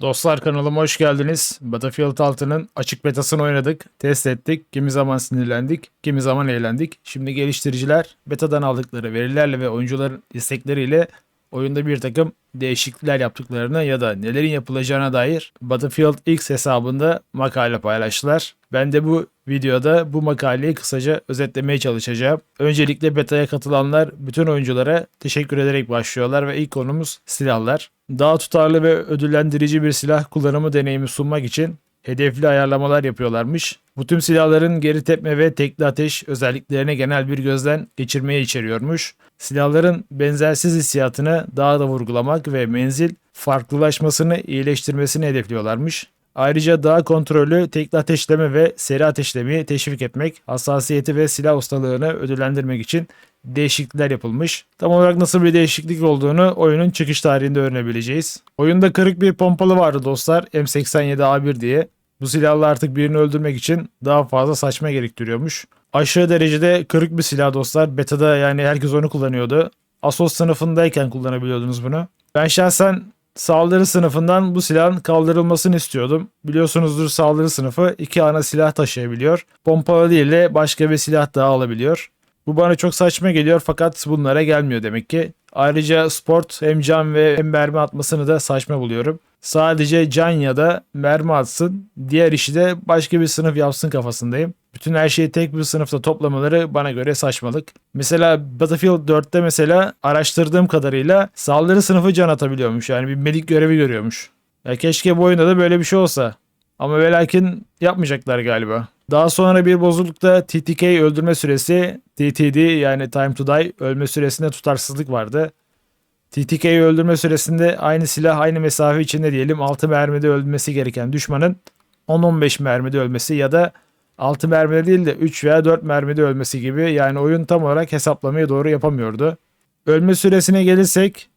Dostlar kanalıma hoş geldiniz. Battlefield 6'nın açık betasını oynadık, test ettik. Kimi zaman sinirlendik, kimi zaman eğlendik. Şimdi geliştiriciler betadan aldıkları verilerle ve oyuncuların istekleriyle oyunda bir takım değişiklikler yaptıklarını ya da nelerin yapılacağına dair Battlefield X hesabında makale paylaştılar. Ben de bu videoda bu makaleyi kısaca özetlemeye çalışacağım. Öncelikle beta'ya katılanlar bütün oyunculara teşekkür ederek başlıyorlar ve ilk konumuz silahlar. Daha tutarlı ve ödüllendirici bir silah kullanımı deneyimi sunmak için hedefli ayarlamalar yapıyorlarmış. Bu tüm silahların geri tepme ve tekli ateş özelliklerine genel bir gözden geçirmeyi içeriyormuş. Silahların benzersiz hissiyatını daha da vurgulamak ve menzil farklılaşmasını iyileştirmesini hedefliyorlarmış. Ayrıca daha kontrollü tekli ateşleme ve seri ateşlemeyi teşvik etmek, hassasiyeti ve silah ustalığını ödüllendirmek için değişiklikler yapılmış. Tam olarak nasıl bir değişiklik olduğunu oyunun çıkış tarihinde öğrenebileceğiz. Oyunda kırık bir pompalı vardı dostlar M87A1 diye. Bu silahla artık birini öldürmek için daha fazla saçma gerektiriyormuş. Aşırı derecede kırık bir silah dostlar. Beta'da yani herkes onu kullanıyordu. Asos sınıfındayken kullanabiliyordunuz bunu. Ben şahsen saldırı sınıfından bu silahın kaldırılmasını istiyordum. Biliyorsunuzdur saldırı sınıfı iki ana silah taşıyabiliyor. Pompalı değil de başka bir silah daha alabiliyor. Bu bana çok saçma geliyor fakat bunlara gelmiyor demek ki. Ayrıca sport hem can ve hem mermi atmasını da saçma buluyorum. Sadece can ya da mermi atsın, diğer işi de başka bir sınıf yapsın kafasındayım. Bütün her şeyi tek bir sınıfta toplamaları bana göre saçmalık. Mesela Battlefield 4'te mesela araştırdığım kadarıyla saldırı sınıfı can atabiliyormuş. Yani bir medik görevi görüyormuş. Ya keşke bu oyunda da böyle bir şey olsa. Ama ve yapmayacaklar galiba. Daha sonra bir bozuklukta TTK öldürme süresi TTD yani Time to Die ölme süresinde tutarsızlık vardı. TTK'yi öldürme süresinde aynı silah aynı mesafe içinde diyelim 6 mermide ölmesi gereken düşmanın 10-15 mermide ölmesi ya da 6 mermide değil de 3 veya 4 mermide ölmesi gibi yani oyun tam olarak hesaplamayı doğru yapamıyordu. Ölme süresine gelirsek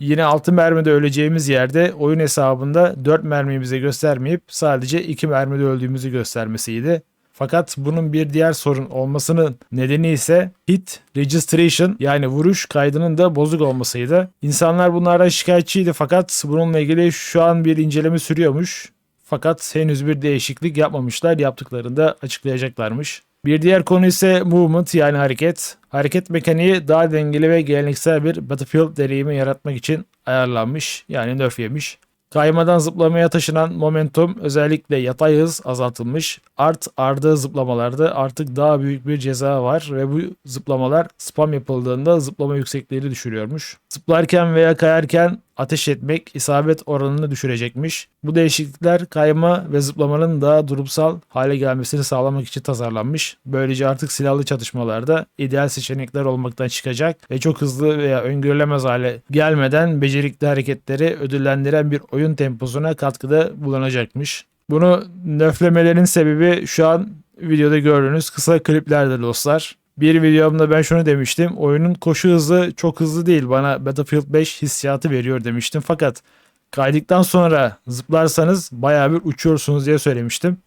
yine 6 mermide öleceğimiz yerde oyun hesabında 4 mermiyi bize göstermeyip sadece 2 mermide öldüğümüzü göstermesiydi. Fakat bunun bir diğer sorun olmasının nedeni ise hit registration yani vuruş kaydının da bozuk olmasıydı. İnsanlar bunlardan şikayetçiydi fakat bununla ilgili şu an bir inceleme sürüyormuş. Fakat henüz bir değişiklik yapmamışlar. Yaptıklarında açıklayacaklarmış. Bir diğer konu ise movement yani hareket. Hareket mekaniği daha dengeli ve geleneksel bir Battlefield deneyimi yaratmak için ayarlanmış yani nerf yemiş. Kaymadan zıplamaya taşınan momentum özellikle yatay hız azaltılmış. Art ardı zıplamalarda artık daha büyük bir ceza var ve bu zıplamalar spam yapıldığında zıplama yüksekliğini düşürüyormuş. Zıplarken veya kayarken ateş etmek isabet oranını düşürecekmiş. Bu değişiklikler kayma ve zıplamanın daha durumsal hale gelmesini sağlamak için tasarlanmış. Böylece artık silahlı çatışmalarda ideal seçenekler olmaktan çıkacak ve çok hızlı veya öngörülemez hale gelmeden becerikli hareketleri ödüllendiren bir oyun temposuna katkıda bulunacakmış. Bunu nöflemelerin sebebi şu an videoda gördüğünüz kısa kliplerdir dostlar. Bir videomda ben şunu demiştim. Oyunun koşu hızı çok hızlı değil. Bana Battlefield 5 hissiyatı veriyor demiştim. Fakat kaydıktan sonra zıplarsanız bayağı bir uçuyorsunuz diye söylemiştim.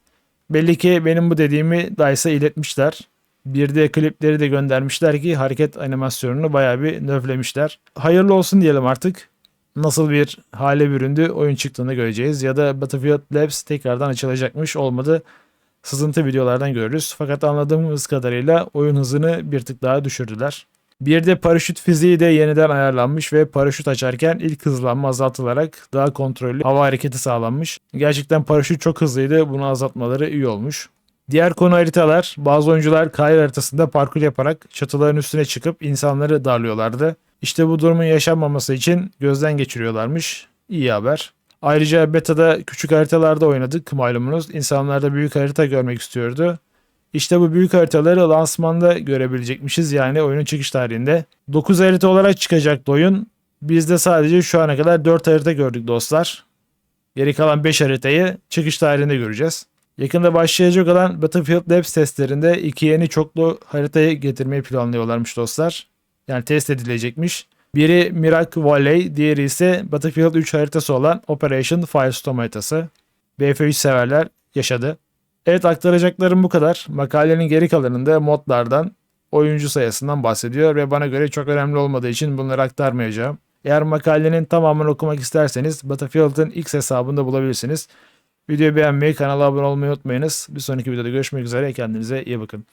Belli ki benim bu dediğimi DICE'a iletmişler. Bir de klipleri de göndermişler ki hareket animasyonunu bayağı bir nöflemişler. Hayırlı olsun diyelim artık. Nasıl bir hale büründü oyun çıktığını göreceğiz. Ya da Battlefield Labs tekrardan açılacakmış olmadı sızıntı videolardan görürüz. Fakat anladığımız kadarıyla oyun hızını bir tık daha düşürdüler. Bir de paraşüt fiziği de yeniden ayarlanmış ve paraşüt açarken ilk hızlanma azaltılarak daha kontrollü hava hareketi sağlanmış. Gerçekten paraşüt çok hızlıydı. Bunu azaltmaları iyi olmuş. Diğer konu haritalar. Bazı oyuncular kayır haritasında parkur yaparak çatıların üstüne çıkıp insanları darlıyorlardı. İşte bu durumun yaşanmaması için gözden geçiriyorlarmış. İyi haber. Ayrıca beta'da küçük haritalarda oynadık malumunuz. İnsanlar da büyük harita görmek istiyordu. İşte bu büyük haritaları lansmanda görebilecekmişiz yani oyunun çıkış tarihinde. 9 harita olarak çıkacaktı oyun. Biz de sadece şu ana kadar 4 harita gördük dostlar. Geri kalan 5 haritayı çıkış tarihinde göreceğiz. Yakında başlayacak olan Battlefield Labs testlerinde iki yeni çoklu haritayı getirmeyi planlıyorlarmış dostlar. Yani test edilecekmiş. Biri Mirak Valley, diğeri ise Battlefield 3 haritası olan Operation Firestorm haritası. BF3 severler yaşadı. Evet aktaracaklarım bu kadar. Makalenin geri kalanında modlardan, oyuncu sayısından bahsediyor ve bana göre çok önemli olmadığı için bunları aktarmayacağım. Eğer makalenin tamamını okumak isterseniz Battlefield'ın X hesabında bulabilirsiniz. Videoyu beğenmeyi, kanala abone olmayı unutmayınız. Bir sonraki videoda görüşmek üzere. Kendinize iyi bakın.